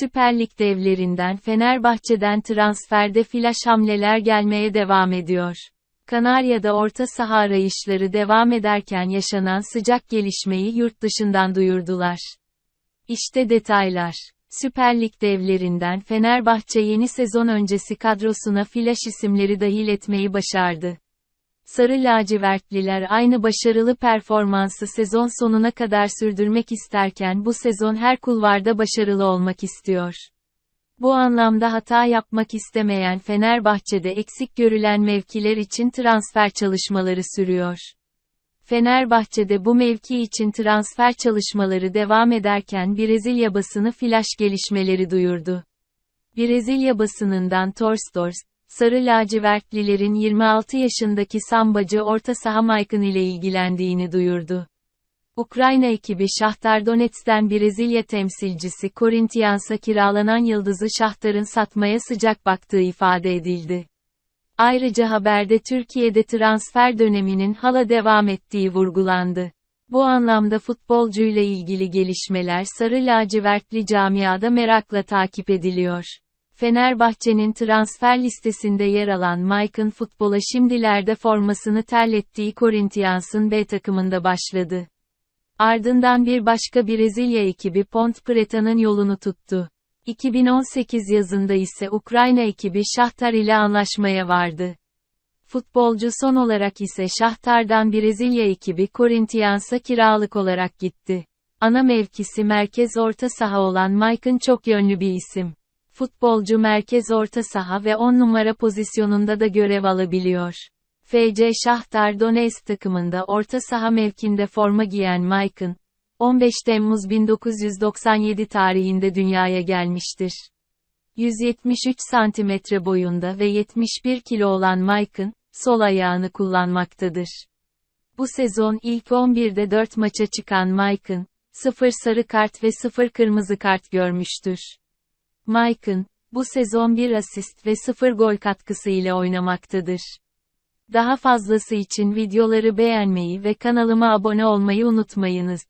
Süper Lig devlerinden Fenerbahçe'den transferde flash hamleler gelmeye devam ediyor. Kanarya'da orta saha arayışları devam ederken yaşanan sıcak gelişmeyi yurt dışından duyurdular. İşte detaylar. Süper Lig devlerinden Fenerbahçe yeni sezon öncesi kadrosuna flash isimleri dahil etmeyi başardı. Sarı lacivertliler aynı başarılı performansı sezon sonuna kadar sürdürmek isterken bu sezon her kulvarda başarılı olmak istiyor. Bu anlamda hata yapmak istemeyen Fenerbahçe'de eksik görülen mevkiler için transfer çalışmaları sürüyor. Fenerbahçe'de bu mevki için transfer çalışmaları devam ederken Brezilya basını flash gelişmeleri duyurdu. Brezilya basınından Torstors, Sarı lacivertlilerin 26 yaşındaki sambacı orta saha Maicon ile ilgilendiğini duyurdu. Ukrayna ekibi Şahtar Donetsk'ten Brezilya temsilcisi Corinthians'a kiralanan yıldızı Şahtar'ın satmaya sıcak baktığı ifade edildi. Ayrıca haberde Türkiye'de transfer döneminin hala devam ettiği vurgulandı. Bu anlamda futbolcuyla ilgili gelişmeler sarı lacivertli camiada merakla takip ediliyor. Fenerbahçe'nin transfer listesinde yer alan Maicon futbola şimdilerde formasını terlettiği Corinthians'ın B takımında başladı. Ardından bir başka Brezilya ekibi Pont Preta'nın yolunu tuttu. 2018 yazında ise Ukrayna ekibi Şahtar ile anlaşmaya vardı. Futbolcu son olarak ise Şahtar'dan Brezilya ekibi Corinthians'a kiralık olarak gitti. Ana mevkisi merkez orta saha olan Maicon çok yönlü bir isim. Futbolcu merkez orta saha ve 10 numara pozisyonunda da görev alabiliyor. FC Şahtar Donetsk takımında orta saha mevkinde forma giyen Maicon, 15 Temmuz 1997 tarihinde dünyaya gelmiştir. 173 santimetre boyunda ve 71 kilo olan Maicon, sol ayağını kullanmaktadır. Bu sezon ilk 11'de 4 maça çıkan Maicon, 0 sarı kart ve 0 kırmızı kart görmüştür. Maicon, bu sezon 1 asist ve 0 gol katkısı ile oynamaktadır. Daha fazlası için videoları beğenmeyi ve kanalıma abone olmayı unutmayınız.